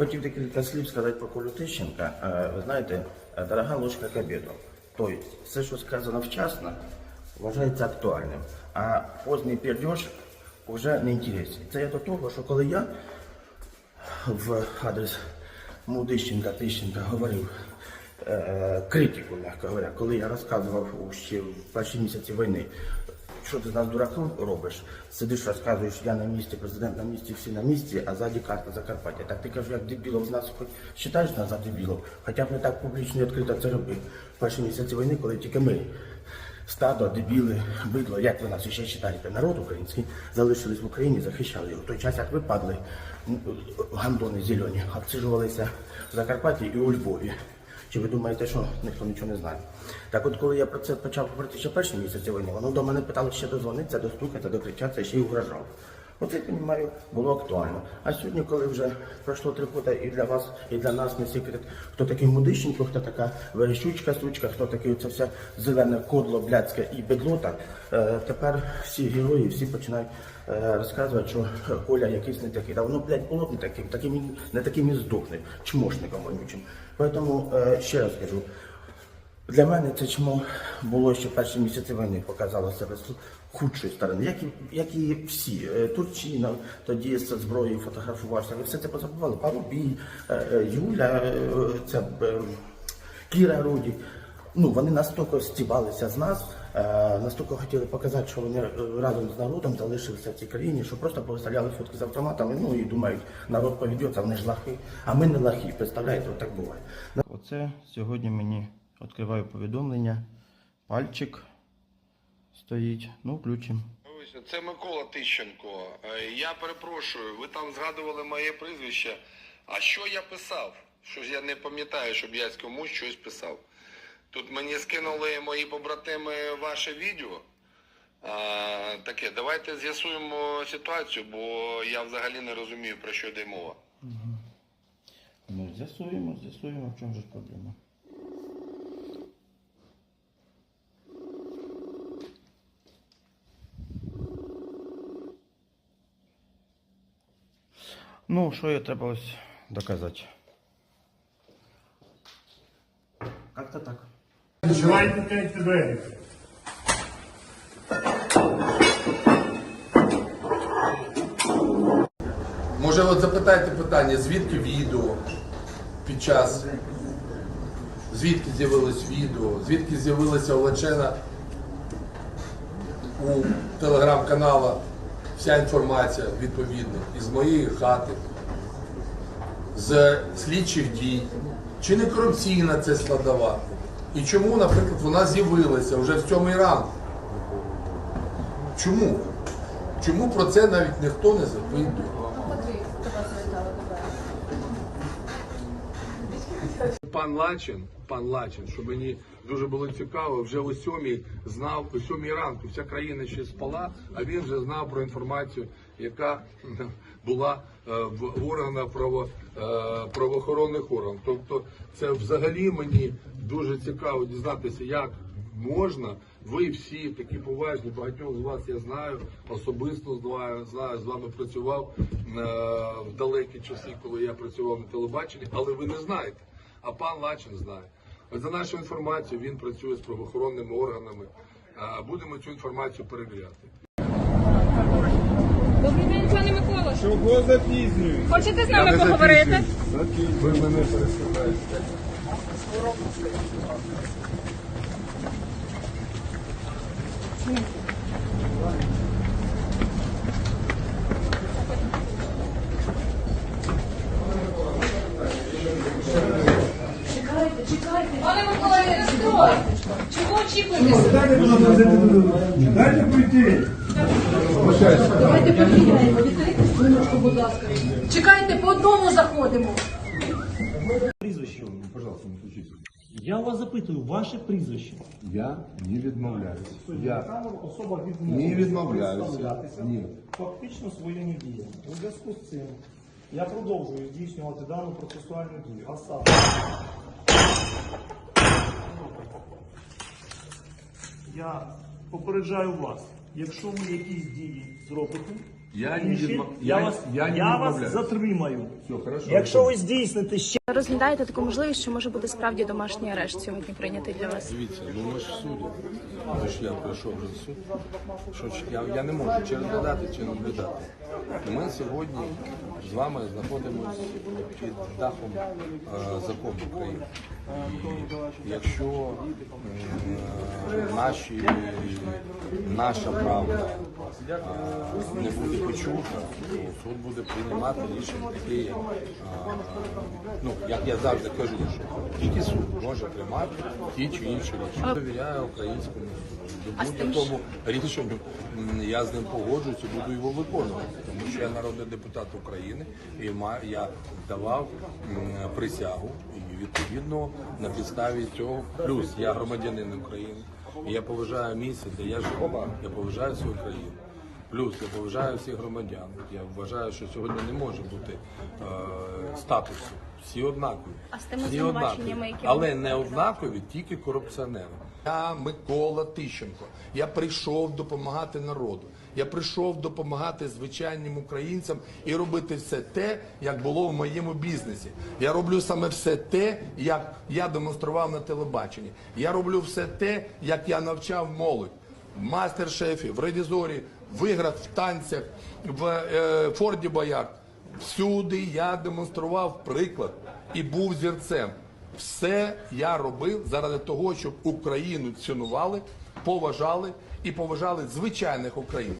Хотів декілька слів сказати про Колю Тищенка. Е, Ви знаєте, е, дорога ложка к обіду. Тобто, все, що сказано вчасно, вважається актуальним. А поздній пердеж вже не інтересний. Це я до того, що коли я в адрес Мудищенка, Тищенка говорив е, критику, м'яко говоря, коли я розказував ще в перші місяці війни, що ти з нас дураком робиш, сидиш, розказуєш, я на місці, президент на місці, всі на місці, а ззаді карта Закарпаття. Так ти кажу, як дебілов з нас хоч вважаєш нас за дебілов, хоча б не так публічно і відкрито це робив. Перші місяці війни, коли тільки ми стадо, дебіли, бидло, як ви нас ще вважаєте, народ український, залишились в Україні, захищали його. В той час, як ви падли, гандони зелені, обсижувалися в Закарпатті і у Львові. Чи ви думаєте, що ніхто нічого не знає? Так от, коли я про це почав говорити ще перші місяці війни, воно до мене питало ще дозвонитися, достукатися, докричатися, ще й угрожав. Оце, я розумію, було актуально. А сьогодні, коли вже пройшло три роки і для вас, і для нас не секрет, хто такий Мудищенко, хто така Верещучка, сучка, хто такий це все зелене кодло, блядське і бедлота, е, тепер всі герої, всі починають е, розказувати, що Коля якийсь не такий. Та воно, блядь, було б не таким, таким не таким і здохне, чмошником вонючим. Тому е, ще раз кажу, для мене це чому було ще перші місяці війни, показало себе з худшої сторони, як і, як і всі. Е, Турчина тоді з зброєю фотографувався, все це позабували. Парубій, е, е, Юля, це Кіра Руді. Ну, вони настільки стібалися з нас, настільки хотіли показати, що вони разом з народом залишилися в цій країні, що просто повиставляли фотки з автоматами, ну і думають, народ поведеться, вони ж лахи. А ми не лахи, представляєте, отак буває. Оце сьогодні мені відкриваю повідомлення. Пальчик стоїть. Ну, включимо. Це Микола Тищенко. Е, Я перепрошую, ви там згадували моє прізвище. А що я писав? Що ж я не пам'ятаю, щоб я комусь щось писав. Тут мені скинули мої побратими ваше відео. А, таке, давайте з'ясуємо ситуацію, бо я взагалі не розумію, про що йде мова. Ну, з'ясуємо, з'ясуємо, в чому ж проблема. Ну, що я треба ось доказати? Как-то так. Відкривайте п'ять двері. Може, от запитайте питання, звідки відео під час, звідки з'явилось відео, звідки з'явилася Олечена у телеграм-канала вся інформація відповідно із моєї хати, з слідчих дій, чи не корупційна це складова? І чому, наприклад, вона з'явилася вже в сьомий ранку? Чому? Чому про це навіть ніхто не запитує? Пан Лачин, пан Лачин, що мені дуже було цікаво, вже о сьомій знав, о сьомій ранку вся країна ще спала, а він вже знав про інформацію, яка була е, в органах право, е, правоохоронних органів. Тобто, це взагалі мені дуже цікаво дізнатися, як можна. Ви всі такі поважні, багатьох з вас я знаю, особисто знаю, з вами працював е, в далекі часи, коли я працював на телебаченні, але ви не знаєте. А пан Лачин знає. За нашу інформацію він працює з правоохоронними органами. Будемо цю інформацію перевіряти. Добрий день, пане Микола. Чого запізнюють? Хочете з нами поговорити? Ви мене пересуваєте. Пане Микола, не розстройтесь. Чого очікуєте? Дайте пройти. Давайте поміняємо. Відкрийте хвилиночку, будь ласка. Чекайте, по одному заходимо. Прізвище, пожалуйста, не включите. Я вас запитую, ваше прізвище. Я не відмовляюся. Я Там особа не відмовилася відмовляюся. представлятися Ні. фактично своїми діями. У зв'язку з цим я продовжую здійснювати дану процесуальну дію. А саме я попереджаю вас, якщо ви якісь дії зробите, Я не Ще- відмов... я, я, вас, я не вас відмовляюсь. затримаю. Все, хорошо. Якщо ви здійсните ще Розглядаєте таку можливість, що може бути справді домашній арешт сьогодні прийнятий для вас? Дивіться, ну ми ж судді. Ми ж я пройшов вже суд. Що ж, я, я не можу чи розглядати, чи не розглядати. Ми сьогодні з вами знаходимося під дахом е, закону України. Якщо е, наші, наша правда. е, не буде почута, суд буде приймати рішення таке, е, ну, як я завжди кажу, що тільки суд може приймати ті чи інші рішення. Довіряю українському суду. До будь-якому рішенню я з ним погоджуюсь і буду його виконувати, тому що я народний депутат України і я давав присягу і відповідно на підставі цього. Плюс я громадянин України. І я поважаю місце, де я живу. Я поважаю свою країну. Плюс я поважаю всіх громадян. Я вважаю, що сьогодні не може бути е, статусу. Всі однакові. А з тими Всі однакові. які Але не однакові, тільки корупціонери. Я Микола Тищенко. Я прийшов допомагати народу. Я прийшов допомагати звичайним українцям і робити все те, як було в моєму бізнесі. Я роблю саме все те, як я демонстрував на телебаченні. Я роблю все те, як я навчав молодь в мастер-шефі, в ревізорі, в іграх, в танцях, в е, Форді Боярд. Всюди я демонстрував приклад і був зірцем. Все я робив заради того, щоб Україну цінували, поважали і поважали звичайних українців.